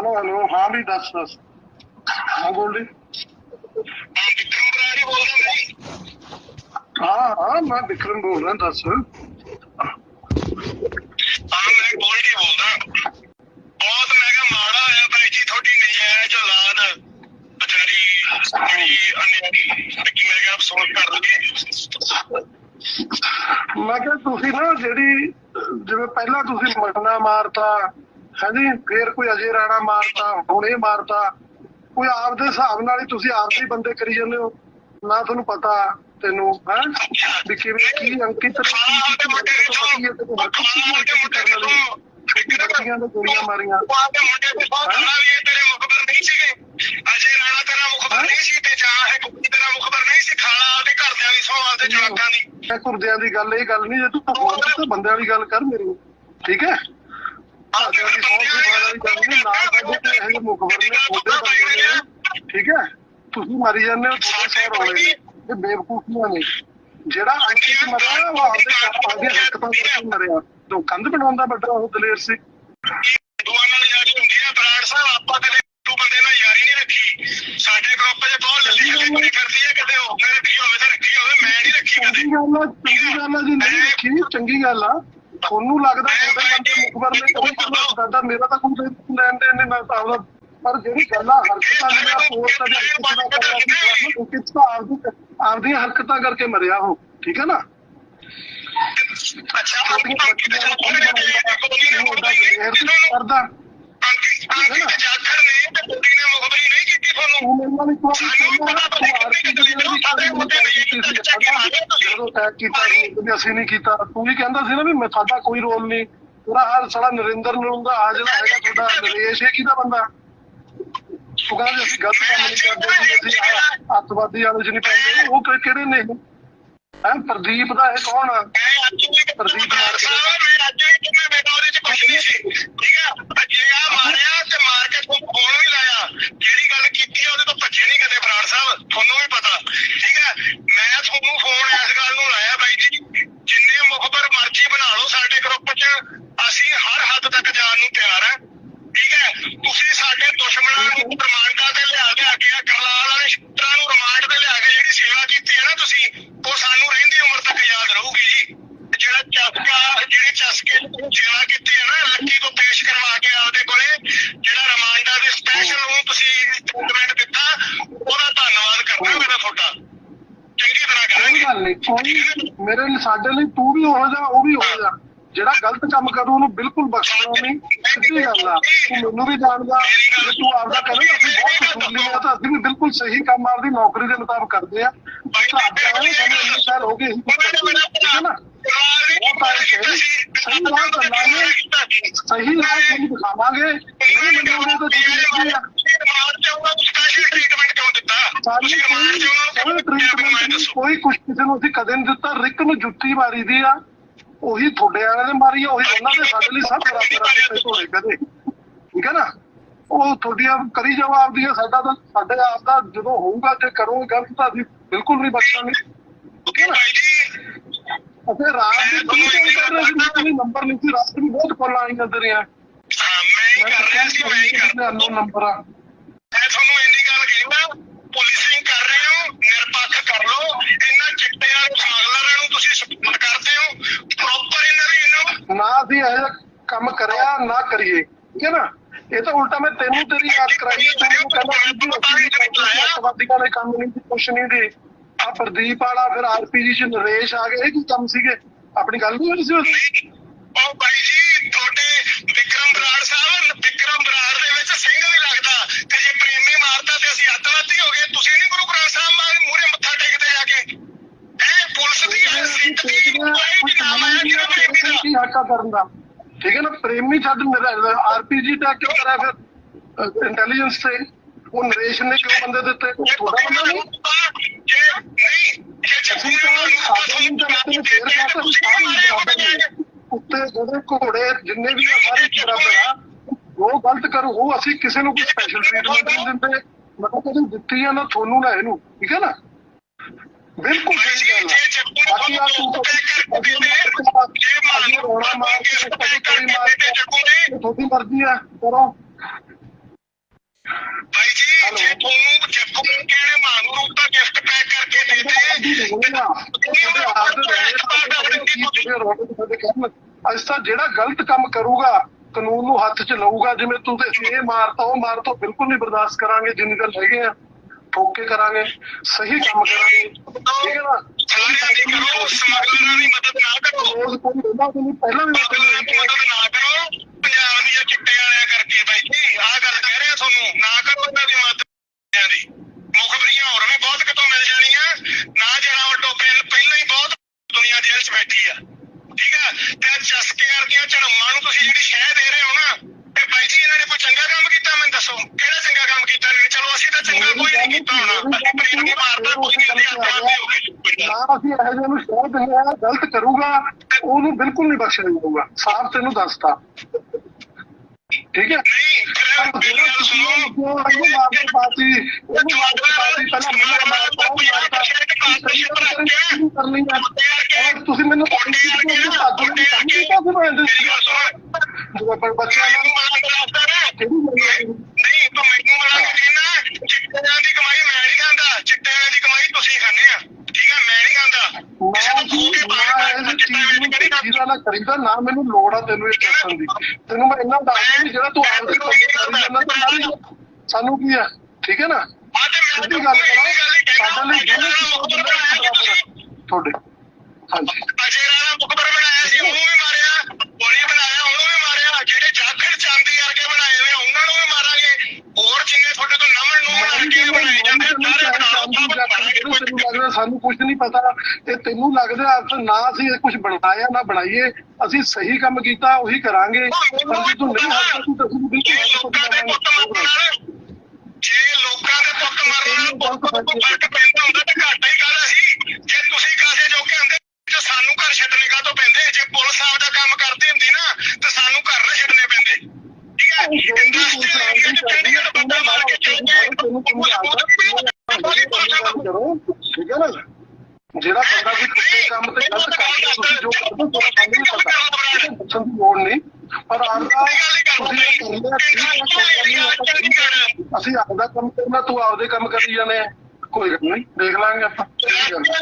Hello hello ਹਾਂ ਵੀ ਦੱਸ ਦੱਸ। ਹਾਂ ਬੋਲੀ ਵਿਕਰਮ ਬਰਾੜੀ ਬੋਲਦਾ ਜੀ। ਹਾਂ ਹਾਂ ਮੈਂ ਵਿਕਰਮ ਬੋਲ ਰਿਹਾ ਦੱਸ। ਹਾਂ ਮੈਂ ਗੋਲਡੀ ਬੋਲਦਾ। ਬਹੁਤ ਮੈਂ ਕਿਹਾ ਮਾੜਾ ਹੋਇਆ ਬਾਈ ਜੀ ਤੁਹਾਡੀ ਨਜਾਇਜ਼ ਔਲਾਦ ਵਿਚਾਰੀ ਬੜੀ ਅਨਿਆਰੀ ਕਿ ਮੈਂ ਕਿਹਾ ਅਫਸੋਸ ਕਰ ਲਈਏ। ਮੈਂ ਕਿਹਾ ਤੁਸੀਂ ਨਾ ਜਿਹੜੀ ਜਿਵੇਂ ਪਹਿਲਾਂ ਤੁਸੀਂ ਮਟਨਾ ਮਾਰਤਾ ਹਾਂਜੀ ਫੇਰ ਕੋਈ ਅਜੇ ਰਾਣਾ ਮਾਰਤਾ ਹੁਣ ਇਹ ਮਾਰਤਾ। ਕੋਈ ਆਪਦੇ ਹਿਸਾਬ ਨਾਲ ਹੀ ਤੁਸੀਂ ਆਪਦੇ ਹੀ ਬੰਦੇ ਕਰੀ ਜਾਂਦੇ ਹੋ। ਨਾ ਤੁਹਾਨੂੰ ਪਤਾ ਤੈਨੂੰ ਹੈ? ਵੀ ਕਿਵੇਂ ਕੀ ਅੰਕਿਤ ਨੇ ਕੀ ਕੀ ਮੁੰਡੇ ਤੋਂ ਪਤੀ ਹੈ ਤੇ ਕੋਈ ਹਰਕਤ ਕੀ ਅੰਕਿਤ ਕਰਨ ਵਾਲੀ ਬੱਚੀਆਂ ਦੇ ਗੋਲੀਆਂ ਮਾਰੀਆਂ। ਦੇ ਮੁੰਡੇ ਦੇ ਬਹੁਤ ਗਾਲਾਂ ਵੀ ਇਹ ਤੇਰੇ ਮੁਖਬਰ ਨਹੀਂ ਸੀਗੇ। ਅਜੇ ਰਾਣਾ ਤੇਰਾ ਮੁਖਬਰ ਨਹੀਂ ਸੀ ਤੇ ਜਾਂ ਇਹ ਕੁੜੀ ਤੇਰਾ ਮੁਖਬਰ ਨਹੀਂ ਸੀ ਖਾਲਾ ਆਪਦੇ ਘਰਦਿਆਂ ਦੀ ਸੌ ਆਪਦੇ ਜਵਾਕਾਂ ਦੀ। ਮੈਂ ਕੁਰਦਿਆਂ ਦੀ ਗੱਲ ਇਹ ਗੱਲ ਨਹੀਂ ਜੇ ਤੂੰ ਹੋਰ ਬੰਦਿਆਂ ਦੀ ਗੱਲ ਕਰ ਮੇਰੀ। ਠੀਕ ਹੈ? ਆਪਦੇ ਸਾਡੀ ਸੌ ਦੀ ਵਾਲੀ ਗੱਲ ਨਹੀਂ ਨਾ ਸਾਡੇ ਤੇ ਇਹ ਜਿਹੇ ਮੁਖਬਰ ਨੇ ਉਹਦੇ ਬੰਦੇ ਨੇ। ਠੀਕ ਹੈ? ਤੁਸੀਂ ਮਾਰੀ ਜਾਂਦੇ ਹੋ ਤੁਹਾਡੇ ਸੌ ਰੋਲੇ ਨੇ। ਇਹ ਬੇਵਕੂਫੀਆਂ ਨੇ। ਜਿਹੜਾ ਅੰਕਿਤ ਮਰਿਆ ਉਹ ਆਪਦੇ ਆਪਦੇ ਹਰਕਤਾਂ ਕਰਕੇ ਮਰਿਆ। ਤੋਂ ਕੰਧ ਬਣਾਉਂਦਾ ਵੱਡਾ ਉਹ ਦਲੇਰ ਸੀ। ਦੁਆ ਨਾਲ ਯਾਰੀ ਹੁੰਦੀ ਆ ਬਰਾੜ ਸਾਹਿਬ ਆਪਾਂ ਕਦੇ ਤੂੰ ਬੰਦੇ ਨਾਲ ਯਾਰੀ ਨਹੀਂ ਰੱਖੀ। ਸਾਡੇ ਗਰੁੱਪ 'ਚ ਬਹੁਤ ਲੱਲੀ ਲੱਲੀ ਕੁੜੀ ਫਿਰਦੀ ਆ ਕਿਤੇ ਹੋਰ ਨੇ ਰੱਖੀ ਹੋਵੇ ਤਾਂ ਰੱਖੀ ਹੋਵੇ ਮੈਂ ਨਹੀਂ ਰੱਖੀ ਕਦੇ। ਚੰਗੀ ਗੱਲ ਆ ਚੰਗੀ ਗੱਲ ਆ ਜੀ ਨਹੀਂ ਰੱਖੀ ਚੰਗੀ ਗੱਲ ਆ। ਤੁਹਾਨੂੰ ਲੱਗਦਾ ਤੁਹਾਡੇ ਬੰਦੇ ਮੁਖਬਰ ਨੇ ਕਦੇ ਕਹਿੰਦਾ ਸਾਡਾ ਮੇਰਾ ਤਾਂ ਕੋਈ ਲੈਣ ਦੇਣ ਨਹੀਂ ਮੈਂ ਤਾਂ ਪਰ ਜਿਹੜੀ ਗੱਲਾਂ ਹਰਕਤਾਂ ਮੇਰਾ ਪੋਸਟ ਤੇ ਹਰਕਤਾਂ ਦਾ ਕਰਿਆ ਸੀ ਉਹ ਕਿਸ ਤਾਂ ਆਪਦੀ ਆਪਦੀਆਂ ਹਰਕਤਾਂ ਕਰਕੇ ਮਰਿਆ ਉਹ ਠੀਕ ਹੈ ਨਾ? ਅੱਛਾ ਅੰਕਿਤ ਬੱਚੀਆਂ ਨੂੰ ਸੀ ਕਰਦਾ। ਕੀਤੀ ਇੱਕ ਵਾਰੀ ਦੇ ਕੀਤੀ ਕੀਤਾ ਅਸੀਂ ਨਹੀਂ ਕੀਤਾ ਤੂੰ ਵੀ ਕਹਿੰਦਾ ਸੀ ਨਾ ਵੀ ਮੈਂ ਸਾਡਾ ਕੋਈ ਰੋਲ ਨਹੀਂ। ਹਾਲ ਸਾਲਾ ਨਰਿੰਦਰ ਨਰੂੰਗਾ ਆ ਜਿਹੜਾ ਹੈਗਾ ਤੁਹਾਡਾ ਨਰੇਸ਼ ਇਹ ਕਿਹਦਾ ਬੰਦਾ? ਤੂੰ ਕਹਿੰਦਾ ਅਸੀਂ ਗਲਤ ਕੰਮ ਨਹੀਂ ਕਰਦੇ ਸੀ ਅਸੀਂ ਆਹ ਅੱਤਵਾਦੀ ਵਾਲੇ ਨਹੀਂ ਪੈਂਦੇ ਉਹ ਕਿ- ਕਿਹੜੇ ਨੇ ਹੈ ਪ੍ਰਦੀਪ ਦਾ ਇਹ ਕੌਣ ਆ? ਮੈਂ ਅੱਜ ਵੀ ਪ੍ਰਦੀਪ ਮਾਰ ਕੇ ਮੈਂ ਅੱਜ ਵੀ ਕਿਹਾ ਬੇਟਾ ਉਹਦੇ ਚ ਕੁਝ ਨਹੀਂ ਸੀ ਠੀਕ ਆ ਜੇ ਆ ਮਾਰਿਆ ਤੇ ਮਾਰ ਕੇ ਤੁਹਾਨੂੰ ਫੋਨ ਵੀ ਲਾਇਆ ਜਿਹੜੀ ਗੱਲ ਕੀਤੀ ਆ ਉਹਦੇ ਤੋਂ ਭੱਜੇ ਨਹੀਂ ਕਦੇ ਬਰਾੜ ਸਾਹਿਬ ਤੁਹਾਨੂੰ ਵੀ ਪਤਾ ਠੀਕ ਹੈ ਮੈਂ ਤੁਹਾਨੂੰ ਫੋਨ ਇਸ ਗੱਲ ਨੂੰ ਲਾਇਆ ਬਾਈ ਜੀ ਜਿੰਨੇ ਮੁਖਬਰ ਮਰਜ਼ੀ ਬਣਾ ਲਓ ਸਾਡੇ ਗਰੁੱਪ 'ਚ ਅਸੀਂ ਹਰ ਹੱਦ ਤੱਕ ਜਾਣ ਨੂੰ ਤਿਆਰ ਹੈ ਠੀਕ ਹੈ ਤੁਸੀਂ ਸਾਡੇ ਦੁਸ਼ਮਣਾਂ ਨੂੰ ਰਿਮਾਂਡਾਂ ਤੇ ਲਿਆ ਲਿਆ ਕੇ ਆ ਕਰਲਾਲ ਵਾਲੇ ਸ਼ੂਟਰਾਂ ਨੂੰ ਰਿਮਾਂਡ ਤੇ ਲਿਆ ਕੇ ਜਿਹੜੀ ਸੇਵਾ ਕੀਤੀ ਹੈ ਨਾ ਤੁਸੀਂ ਉਹ ਸਾਨੂੰ ਰਹਿੰਦੀ ਉਮਰ ਤੱਕ ਯਾਦ ਰਹੂਗੀ ਜੀ ਜਿਹੜਾ ਚਸਕਾ ਜਿਹੜੀ ਚਸਕੇ ਨੇ ਤੁਸੀਂ ਸੇਵਾ ਕੀਤੀ ਹੈ ਨਾ ਲੱਕੀ ਤੋਂ ਪੇਸ਼ ਕਰਵਾ ਕੇ ਆਪਦੇ ਕੋਲੇ ਜਿਹੜਾ ਰਿਮਾਂਡਾਂ ਦੇ ਸਪੈਸ਼ਲ ਨੂੰ ਤੁਸੀਂ ਸਟੇਟਮੈਂਟ ਦਿੱਤਾ ਉਹਦਾ ਧੰਨਵਾਦ ਕਰਦਾ ਮੇਰਾ ਤੁਹਾਡਾ। ਚੰਗੀ ਤਰ੍ਹਾਂ ਕੋਈ ਕਰਾਂਗੇ ਗੱਲ ਨਹੀਂ ਕੋਈ ਮੇਰੇ ਲਈ ਸਾਡੇ ਲਈ ਤੂੰ ਵੀ ਹੋ ਜਾ ਉਹ ਵੀ ਹੋ ਜਾ। ਜਿਹੜਾ ਗਲਤ ਕੰਮ ਕਰੂ ਉਹਨੂੰ ਬਿਲਕੁਲ ਬਖਸ਼ਣਾ ਨਹੀਂ ਸਿੱਧੀ ਗੱਲ ਆ। ਤੂੰ ਮੈਨੂੰ ਵੀ ਜਾਣਦਾ ਜੇ ਤੂੰ ਆਪਦਾ ਕਰੇਗਾ ਅਸੀਂ ਬਹੁਤ ਕਸੂਰਲੀ ਆ ਤਾਂ ਅਸੀਂ ਵੀ ਬਿਲਕੁਲ ਸਹੀ ਕੰਮ ਆਪਦੀ ਨੌਕਰੀ ਦੇ ਮੁਤਾਬਕ ਕਰਦੇ ਆ ਸਾਡੇ ਆਏ ਸਾਨੂੰ ਇੰਨੇ ਸਾਲ ਹੋ ਗਏ ਚੱਲਾਂਗੇ ਸਹੀ ਰਾਹ ਦਿਖਾਵਾਂਗੇ। ਨਹੀਂ ਮੰਨੋਗੇ ਤਾਂ ਜਿਹੜੀ ਆ ਸਾਡੀ ਕੋਈ ਕੁਛ ਕਿਸੇ ਨੂੰ ਅਸੀਂ ਕਦੇ ਨਹੀਂ ਦਿੱਤਾ। ਰਿਕ ਨੂੰ ਜੁੱਤੀ ਮਾਰੀ ਦੀ ਆ ਉਹੀ ਤੁਹਾਡੇ ਵਾਲਿਆਂ ਨੇ ਮਾਰੀ ਆ ਉਹੀ ਉਹਨਾਂ ਦੇ ਸਾਡੇ ਲਈ ਸਭ ਬਰਾਬਰ ਆ ਕਿਤੇ ਧੋਲੇ ਕਦੇ। ਠੀਕ ਹੈ ਨਾ? ਉਹ ਤੁਹਾਡੀਆਂ ਕਰੀ ਜਾਓ ਆਪਦੀਆਂ ਸਾਡਾ ਤਾਂ ਸਾਡੇ ਆਪ ਦਾ ਜਦੋਂ ਹੋਊਗਾ ਜੇ ਕਰੋਗੇ ਗਲਤ ਤਾਂ ਅਸੀਂ ਬਿਲਕੁਲ ਨਹੀਂ ਬਖਸ਼ਾਂਗੇ ਠੀਕ ਹੈ ਨਾ? ਅਤੇ ਰਾਤ ਦੇ ਤਿੰਨ ਕਰ ਰਹੇ ਸੀ ਕੋਈ ਨੰਬਰ ਨਹੀਂ ਸੀ ਰਾਤ ਨੂੰ ਬਹੁਤ ਕਾਲਾਂ ਆਈਆਂ ਤੇਰੀਆਂ। ਮੈਂ ਤਾਂ ਕਹਿੰਦਾ ਅਨਨੋਨ ਨੰਬਰ ਆ। ਪੁਲਿਸਿੰਗ ਕਰ ਰਹੇ ਹੋ ਨਿਰਪੱਖ ਕਰ ਲਓ ਇਹਨਾਂ ਚਿੱਟੇ ਵਾਲੇ ਸਮਗਲਰਾਂ ਨੂੰ ਤੁਸੀਂ ਸਪੋਰਟ ਕਰਦੇ ਹੋ ਪ੍ਰੋਪਰ ਇਹਨਾਂ ਦੀ ਇਹਨਾਂ ਨਾ ਅਸੀਂ ਇਹ ਕੰਮ ਕਰਿਆ ਨਾ ਕਰੀਏ ਠੀਕ ਹੈ ਨਾ? ਇਹ ਤਾਂ ਉਲਟਾ ਮੈਂ ਤੈਨੂੰ ਤੇਰੀ ਯਾਦ ਕਰਾਈ ਹੈ ਤੈਨੂੰ ਕਹਿੰਦਾ ਸਿੱਧੀ ਅਸੀਂ ਅੱਤਵਾਦੀਆਂ ਦੇ ਕੰਮ ਨਹੀਂ ਸੀ ਕੁਛ ਨਹੀਂ ਦੇ। ਆ ਪ੍ਰਦੀਪ ਵਾਲਾ ਫਿਰ ਆਰਪੀਜੀ ਚ ਨਰੇਸ਼ ਆ ਗਏ ਇਹ ਕੀ ਕੰਮ ਸੀਗੇ? ਆਪਣੀ ਗੱਲ ਨਹੀਂ ਹੋਈ ਸੀ ਉਸ? ਉਹ ਬਾਈ ਜੀ ਤੁਹਾਡੇ ਵਿਕਰਮ ਬਰਾੜ ਸਾਹਿਬ ਵਿਕਰਮ ਬਰਾੜ ਦੇ ਵਿੱਚ ਸਿੰਘ ਵੀ ਲੱਗਦਾ ਤੇ ਜੇ ਪ੍ਰੇਮੀ ਮਾਰਦਾ ਤੇ ਅਸੀਂ ਅੱਤਵਾਦੀ ਹੋ ਗਏ। ਤੁਸੀਂ ਨਹੀਂ ਗੁਰੂ ਗ੍ਰੰਥ ਸਾਹਿਬ ਮਾਰ ਮੂਹਰੇ ਮੱਥਾ ਟੇਕਦੇ ਜਾ ਕੇ? ਇਹ ਪੁਲਿਸ ਦੀ ਸਿੱਖ ਦੀ ਕੋਈ ਨਾਮ ਆਇਆ ਜਿਹੜਾ ਪ੍ਰੇਮੀ ਦਾ? ਕੀ ਹੱਕਾ ਕਰਨ ਦਾ। ਠੀਕ ਹੈ ਨਾ ਪ੍ਰੇਮੀ ਛੱਡ ਆਰਪੀਜੀ ਦਾ ਕਿਉਂ ਕਰਿਆ ਫਿਰ? ਇੰਟੈਲੀਜੈਂਸ ਤੇ। ਉਹ ਨਰੇਸ਼ ਨੇ ਕਿਉਂ ਬੰਦੇ ਦਿੱਤੇ? ਥੋੜਾ ਬੰਦਾ ਨਹੀਂ? ਉੱਤੇ ਜਿਹੜੇ ਘੋੜੇ ਜਿੰਨੇ ਵੀ ਆ ਸਾਰੇ ਬਰਾਬਰ ਆ ਉਹ ਗਲਤ ਕਰੂ ਉਹ ਅਸੀਂ ਕਿਸੇ ਨੂੰ ਕੋਈ ਸਪੈਸ਼ਲ ਟ੍ਰੀਟਮੈਂਟ ਨਹੀਂ ਦਿੰਦੇ ਮਤਲਬ ਕਦੇ ਦਿੱਤੀ ਆ ਨਾ ਤੁਹਾਨੂੰ ਨਾ ਇਹਨੂੰ ਠੀਕ ਹੈ ਨਾ ਬਿਲਕੁਲ ਸਹੀ ਗੱਲ ਆ ਬਾਕੀ ਆ ਤੂੰ ਅਜੀ ਅਜੀ ਰੋਣਾ ਮਾਰ ਕੇ ਕਦੀ ਕੋਈ ਮਾਰ ਕੇ ਤੁਹਾਡੀ ਮਰਜ਼ੀ ਆ ਕਰੋ ਭਾਈ ਜੀ ਜੇ ਤੁਹਾਨੂੰ ਜੱਗੂ ਕਿਹੜੇ ਮਾਨੂੰ ਅੱਜ ਤਾਂ ਜਿਹੜਾ ਗਲਤ ਕੰਮ ਕਰੂਗਾ, ਕਾਨੂੰਨ ਨੂੰ ਹੱਥ 'ਚ ਲਊਗਾ, ਜਿਵੇਂ ਤੂੰ ਤੇ ਇਹ ਮਾਰਤਾ, ਉਹ ਮਾਰਤਾ ਬਿਲਕੁਲ ਨਹੀਂ ਬਰਦਾਸ਼ਤ ਕਰਾਂਗੇ, ਜਿੰਨੀ ਗੱਲ ਹੈਗੇ ਆ, ਠੋਕ ਕੇ ਕਰਾਂਗੇ, ਸਹੀ ਕੰਮ ਕਰਾਂਗੇ। ਠੀਕ ਹੈ ਨਾ? ਸਾਰਿਆਂ ਦੀ ਕਰੋ ਸਮਗਲਰਾਂ ਦੀ ਮਦਦ ਨਾ ਕਰੋ ਰੋਜ਼ ਕੋਈ ਰਹਿੰਦਾ ਨਹੀਂ, ਪਹਿਲਾਂ ਵੀ ਮੈਂ ਤੈਨੂੰ ਸਮਗਲਰਾਂ ਇਹੀ ਦੀ ਕਿਹਾ ਮਦਦ ਨਾ ਕਰੋ ਪੰਜਾਬ ਦੀਆਂ ਚਿੱਟੇ ਵਾਲਿਆਂ ਕਰਕੇ ਭਾਈ ਜੀ ਆਹ ਗੱਲ ਕਹਿ ਰਿਹਾ ਤੁਹਾਨੂੰ, ਨਾ ਕਰੋ ਇਹਨਾਂ ਦੀ ਮਦਦ ਚਿੱਟਿਆਂ ਦੀ। ਮੁਖਬਰੀਆਂ ਹੋਰ ਵੀ ਬਹੁਤ ਕਿਤੋਂ ਮਿਲ ਜਾਣੀਆਂ ਨਾ ਜਿਹੜਾ ਵੱਡੋ ਪਹਿਲਾਂ ਹੀ ਬਹੁਤ ਦੁਨੀਆ ਜੇਲ੍ਹ 'ਚ ਬੈਠੀ ਆ। ਠੀਕ ਆ? ਤੇ ਚਸਕੇ ਵਰਗੀਆਂ ਝੜਮਾਂ ਨੂੰ ਤੁਸੀਂ ਜਿਹੜੀ ਸ਼ਹਿ ਦੇ ਰਹੇ ਹੋ ਨਾ, ਤੇ ਭਾਈ ਜੀ ਇਹਨਾਂ ਨੇ ਕੋਈ ਚੰਗਾ ਕੰਮ ਕੀਤਾ? ਮੈਨੂੰ ਦੱਸੋ, ਕਿਹੜਾ ਚੰਗਾ ਕੰਮ ਕੀਤਾ ਇਹਨਾਂ ਨੇ? ਚਲੋ, ਅਸੀਂ ਤਾਂ ਚੰਗਾ ਕੋਈ ਨਹੀਂ ਕੀਤਾ ਹੋਣਾ। ਅਸੀਂ ਪ੍ਰੀਤ ਨੂੰ ਮਾਰਦਾ ਕੋਈ ਨਹੀਂ ਅਸੀਂ ਆਪਣੇ ਹੋ ਗਏ ਨਾ, ਅਸੀਂ ਇਹੋ ਜਿਹੇ ਨੂੰ ਸ਼ਹਿਰ ਦਿੰਦੇ ਆ, ਗਲਤ ਕਰੂਗਾ, ਉਹਨੂੰ ਬਿਲਕੁਲ ਨਹੀਂ ਬਖਸ਼ਿਆ ਜਾਊਗਾ। ਸਾਫ਼ ਤੈਨੂੰ ਦੱਸਤਾ। ਠੀਕ ਹੈ? ਤੁਸੀਂ ਮੈਨੂੰ ਮਾਰਦਾ ਉਹ ਮਾਰਦਾ ਸਹੀ ਗੱਲ ਕਰਨੀ ਕਰਨੀ ਹੈ ਔਰ ਤੁਸੀਂ ਮੈਨੂੰ ਮੁੰਡੇ ਵਰਗੇ ਨਾ ਮੁੰਡੇ ਵਰਗੇ ਮੇਰੀ ਗੱਲ ਸੁਣ ਬੱਚਿਆਂ ਮੈਨੂੰ ਨੂੰ ਮਾਰ ਕੇ ਦੱਸਦਾ ਨਾ ਕਿਹੜੀ ਗੱਲ ਹੈ? ਨਹੀਂ ਤੂੰ ਮੈਨੂੰ ਮਿਲਾ ਕੇ ਦੇਣਾ ਚਿੱਟਿਆਂ ਦੀ ਕਮਾਈ ਮੈਂ ਨਹੀਂ ਖਾਂਦਾ ਚਿੱਟਿਆਂ ਦੀ ਕਮਾਈ ਤੁਸੀਂ ਖਾਂਦੇ ਆ ਠੀਕ ਹੈ ਮੈਂ ਨਹੀਂ ਖਾਂਦਾ ਕਿਸੇ ਨਾ ਤੋਂ ਜੀ ਖੋ ਕੇ ਨਾ ਪਾਇਆ ਇਹ ਚਿੱਟਾ ਵੇਚ ਕੇ ਨਹੀਂ ਖਾਂਦਾ ਚੀਜ਼ਾਂ ਨਾ ਕਰੀਦਾ ਨਾ ਮੈਨੂੰ ਲੋੜ ਆ ਤੈਨੂੰ ਇਹ ਦੱਸਣ ਦੀ। ਤੈਨੂੰ ਮੈਂ ਇੰਨਾ ਦੱਸ ਜਿਹੜਾ ਤੂੰ ਆਪਦੇ ਕੋਲ ਕਰੀ ਜਾਂਦਾ ਤਾਂ ਨਾਲ ਹੀ ਸਾਨੂੰ ਕੀ ਆ? ਠੀਕ ਹੈ ਨਾ? ਅੱਜ ਮੈਂ ਸਿੱਧੀ ਗੱਲ ਕਰੋ ਸਾਡੇ ਲਈ ਚੀਜ਼ਾਂ ਤੁਹਾਡੇ। ਹਾਂਜੀ। ਅਜੇ ਰਾਣਾ ਮੁਖਬਰ ਬਣਾਇਆ ਸੀ ਉਹਨੂੰ ਵੀ ਮਾਰਿਆ ਗੋਲੀ ਬਣਾਇਆ ਉਹਨੂੰ ਵੀ ਮਾਰਿਆ ਜਿਹੜੇ ਜਾਖੜ ਚਾਂਦੀ ਵਰਗੇ ਬਣਾਏ ਹੋਏ ਉਹਨਾਂ ਨੂੰ ਵੀ ਮਾਰਾਂਗੇ ਹੋਰ ਜਿੰਨੇ ਤੁਹਾਡੇ ਤੋਂ ਨਮਨ ਨੂੰ ਵਰਗੇ ਬਣਾਏ ਜਾਂਦੇ ਸਾਰੇ ਬਣਾਓ ਸਭ ਮਾਰਾਂਗੇ ਲੱਗਦਾ ਸਾਨੂੰ ਕੁਝ ਨਹੀਂ ਪਤਾ ਤੇ ਤੈਨੂੰ ਲੱਗਦਾ ਆਪ ਨਾ ਅਸੀਂ ਕੁਝ ਬਣਾਇਆ ਨਾ ਬਣਾਈਏ ਅਸੀਂ ਸਹੀ ਕੰਮ ਕੀਤਾ ਉਹੀ ਕਰਾਂਗੇ। ਪਰ ਜੇ ਤੂੰ ਨਹੀਂ ਹੱਸਦਾ ਤੂੰ ਤਾਂ ਅਸੀਂ ਜੇ ਲੋਕਾਂ ਦੇ ਪੁੱਤ ਮਰਨ ਜੇ ਦੇ ਪੁੱਤ ਤੋਂ ਫ਼ਰਕ ਪੈਂਦਾ ਹੁੰਦਾ ਤਾਂ ਘਾਟਾ ਹੀ ਕਾਹਦਾ ਸੀ। ਜੇ ਤੁਸੀਂ ਕਾਸੇ ਜੋਗੇ ਹੁੰਦੇ ਤੇ ਸਾਨੂੰ ਘਰ ਛੱਡਣੇ ਕਾਹਤੋਂ ਪੈਂਦੇ? ਜੇ ਪੁਲਿਸ ਆਪਦਾ ਕੰਮ ਕਰਦੀ ਹੁੰਦੀ ਨਾ ਤੇ ਸਾਨੂੰ ਘਰ ਨਾ ਛੱਡਣੇ ਪੈਂਦੇ। ਠੀਕ ਹੈ ਇੰਡਸਟਰੀ ਏਰੀਆ ਚ ਚੰਡੀਗੜ੍ਹ ਬੰਦਾ ਮਾਰ ਕੇ ਚਲ ਗਏ ਕਰੋ ਠੀਕ ਹੈ ਨਾ ਜਿਹੜਾ ਬੰਦਾ ਵੀ ਕਿਸੇ ਕੰਮ ਤੇ ਗਲਤ ਕਰਦਾ ਤੁਸੀਂ ਜੋ ਕਰਦੇ ਹੋ ਤੁਹਾਨੂੰ ਨਹੀਂ ਪਤਾ ਪੁੱਛਣ ਦੀ ਲੋੜ ਨਹੀਂ ਪਰ ਆਪਦਾ ਤੁਸੀਂ ਇਹ ਕਰਨਾ ਠੀਕ ਹੈ ਕੋਈ ਗੱਲ ਨਹੀਂ ਆਪਾਂ ਕਰੀਏ। ਅਸੀਂ ਆਪਦਾ ਕੰਮ ਕਰਨਾ ਤੂੰ ਆਪਦੇ ਕੰਮ ਕਰੀ ਜਾਣੇ ਆ। ਕੋਈ ਗੱਲ ਨਹੀਂ ਦੇਖ ਲਾਂਗੇ ਆਪਾਂ ਕੋਈ ਗੱਲ ਨਹੀਂ।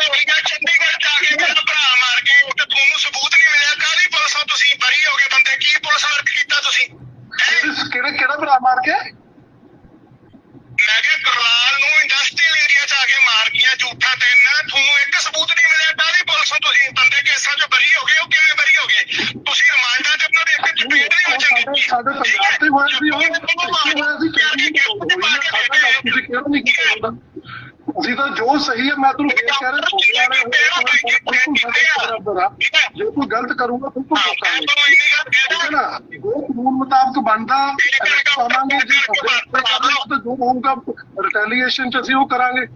ਚੰਡੀਗੜ੍ਹ ਜਾ ਕੇ ਮੇਰਾ ਭਰਾ ਮਾਰ ਕੇ ਤੇ ਤੁਹਾਨੂੰ ਸਬੂਤ ਨਹੀਂ ਮਿਲਿਆ ਕਾਹਦੀ ਪੁਲਿਸੋਂ ਤੁਸੀਂ ਬਰੀ ਹੋ ਗਏ ਬੰਦੇ ਕੀ ਪੁਲਿਸ ਵਰਕ ਕੀਤਾ ਤੁਸੀਂ ਹੈਂ? ਕਿਹੜਾ ਭਰਾ ਮਾਰ ਕੇ ਸਾਡੇ ਪੰਜਾਬ ਤੇ ਹੋਇਆ ਸੀ ਉਹ ਇੱਥੇ ਹੋਇਆ ਸੀ ਤੁਸੀਂ ਕਿਉਂ ਨਹੀਂ ਕੀਤਾ ਤਾਂ ਜੋ ਸਹੀ ਹੈ ਮੈਂ ਤੈਨੂੰ ਫੇਰ ਕਹਿ ਰਿਹਾ ਬਿਲਕੁਲ ਬਰਾਬਰ ਜੇ ਕੋਈ ਗਲਤ ਕਰੂਗਾ ਬਿਲਕੁਲ ਰੋਕਾਂਗੇ ਤੁਹਾਨੂੰ ਠੀਕ ਜੋ ਕਾਨੂੰਨ ਮੁਤਾਬਕ ਬਣਦਾ ਪਾਵਾਂਗੇ ਜੇ ਤੇ ਜੋ ਹੋਊਗਾ ਰਿਟੈਲੀਏਸ਼ਨ ਚ ਅਸੀਂ ਉਹ ਕਰਾਂਗੇ।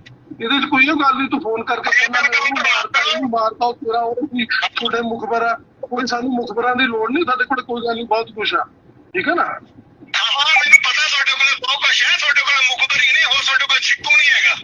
ਇਹਦੇ ਚ ਕੋਈ ਗੱਲ ਨਹੀਂ ਤੂੰ ਫੋਨ ਕਰਕੇ ਕਹਿੰਦਾ ਮੈਂ ਉਹਨੂੰ ਮਾਰਤਾ ਉਹਨੂੰ ਮਾਰਤਾ ਉਹ ਤੇਰਾ ਉਹ ਵੀ ਤੁਹਾਡੇ ਮੁਖਬਰ ਆ। ਕੋਈ ਸਾਨੂੰ ਮੁਖਬਰਾਂ ਦੀ ਲੋੜ ਨਹੀਂ ਸਾਡੇ ਕੋਲ ਕੋਈ ਗੱਲ ਨਹੀਂ ਬਹੁਤ ਕੁਛ ਆ। ਠੀਕ ਹੈ ਨਾ? ਹਾਂ, ਮੈਨੂੰ ਪਤਾ ਤੁਹਾਡੇ ਕੋਲ ਬਹੁਤ ਕੁਛ ਹੈ, ਤੁਹਾਡੇ ਕੋਲ ਮੁਖਬਰੀ ਨਹੀਂ, ਹੋਰ ਤੁਹਾਡੇ ਕੋਲ ਛਿੱਕੂ ਨਹੀਂ ਹੈਗਾ।